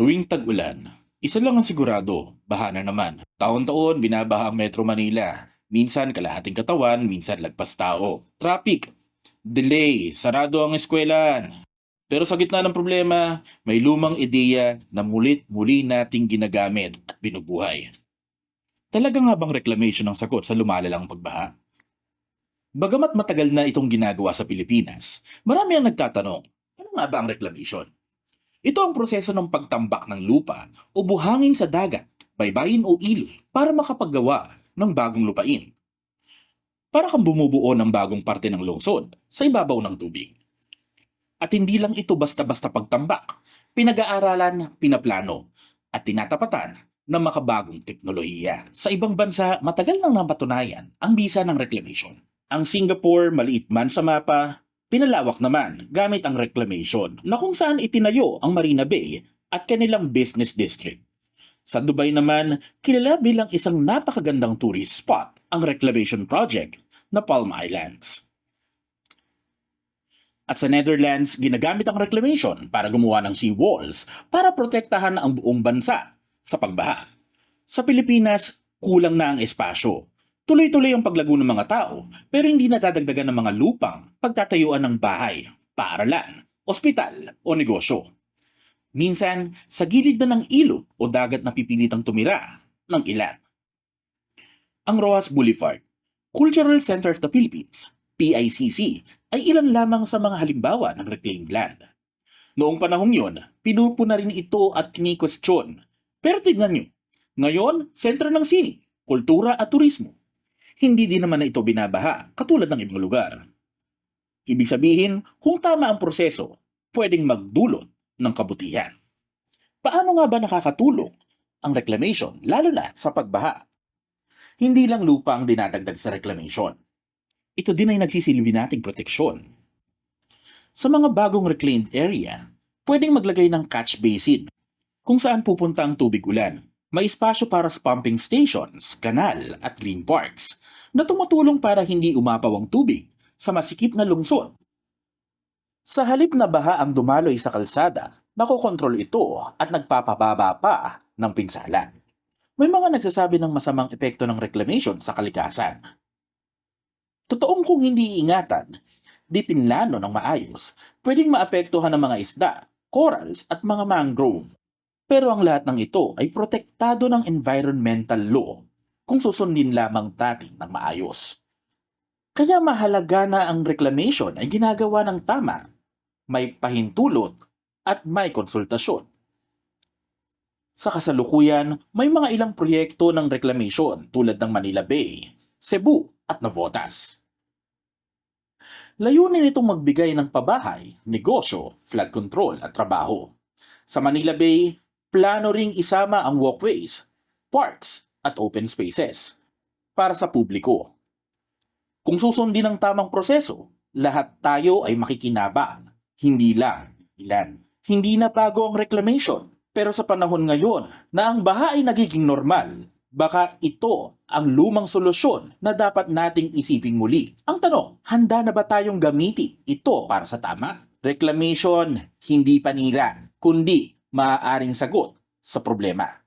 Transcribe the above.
Tuwing tag-ulan, isa lang ang sigurado, baha na naman. Taon-taon, binabaha ang Metro Manila. Minsan kalahating katawan, minsan lagpas tao. Traffic, delay, sarado ang eskwelahan. Pero sa gitna ng problema, may lumang ideya na mulit-muli nating ginagamit at binubuhay. Talaga nga bang reclamation ang sagot sa lumalalang pagbaha? Bagamat matagal na itong ginagawa sa Pilipinas, marami ang nagtatanong, ano nga ba ang reclamation? Ito ang proseso ng pagtambak ng lupa o buhangin sa dagat, baybayin o ilog para makapaggawa ng bagong lupain. Para kang bumubuo ng bagong parte ng lungsod sa ibabaw ng tubig. At hindi lang ito basta-basta pagtambak, pinag-aaralan, pinaplano, at tinatapatan ng makabagong teknolohiya. Sa ibang bansa, matagal nang napatunayan ang bisa ng reclamation. Ang Singapore, maliit man sa mapa, Pinalawak naman gamit ang reclamation na kung saan itinayo ang Marina Bay at kanilang business district. Sa Dubai naman, kilala bilang isang napakagandang tourist spot ang reclamation project na Palm Islands. At sa Netherlands, ginagamit ang reclamation para gumawa ng seawalls para protektahan ang buong bansa sa pagbaha. Sa Pilipinas, kulang na ang espasyo Tuloy-tuloy ang paglago ng mga tao pero hindi nadadagdagan ng mga lupang pagtatayuan ng bahay, paaralan, ospital o negosyo. Minsan, sa gilid na ng ilog o dagat na pipilitang tumira ng ilan. Ang Rojas Boulevard, Cultural Center of the Philippines, PICC, ay ilan lamang sa mga halimbawa ng reclaimed land. Noong panahong yon, pinupo na rin ito at kinikwestiyon. Pero tignan nyo, ngayon, sentro ng sining, kultura at turismo hindi din naman na ito binabaha katulad ng ibang lugar. Ibig sabihin, kung tama ang proseso, pwedeng magdulot ng kabutihan. Paano nga ba nakakatulong ang reclamation lalo na sa pagbaha? Hindi lang lupa ang dinadagdag sa reclamation. Ito din ay nagsisilbi nating proteksyon. Sa mga bagong reclaimed area, pwedeng maglagay ng catch basin kung saan pupunta ang tubig ulan may espasyo para sa pumping stations, kanal at green parks na tumutulong para hindi umapaw ang tubig sa masikip na lungsod. Sa halip na baha ang dumaloy sa kalsada, nakokontrol ito at nagpapababa pa ng pinsala. May mga nagsasabi ng masamang epekto ng reclamation sa kalikasan. Totoong kung hindi iingatan, di pinlano ng maayos, pwedeng maapektuhan ng mga isda, corals at mga mangrove pero ang lahat ng ito ay protektado ng environmental law kung susundin lamang natin ng maayos. Kaya mahalaga na ang reclamation ay ginagawa ng tama, may pahintulot at may konsultasyon. Sa kasalukuyan, may mga ilang proyekto ng reclamation tulad ng Manila Bay, Cebu at Navotas. Layunin itong magbigay ng pabahay, negosyo, flood control at trabaho. Sa Manila Bay, plano ring isama ang walkways, parks at open spaces para sa publiko. Kung susundin ang tamang proseso, lahat tayo ay makikinabang, hindi lang ilan. Hindi na bago ang reclamation, pero sa panahon ngayon na ang baha ay nagiging normal, baka ito ang lumang solusyon na dapat nating isiping muli. Ang tanong, handa na ba tayong gamitin ito para sa tama? Reclamation, hindi panira, kundi maaaring sagot sa problema.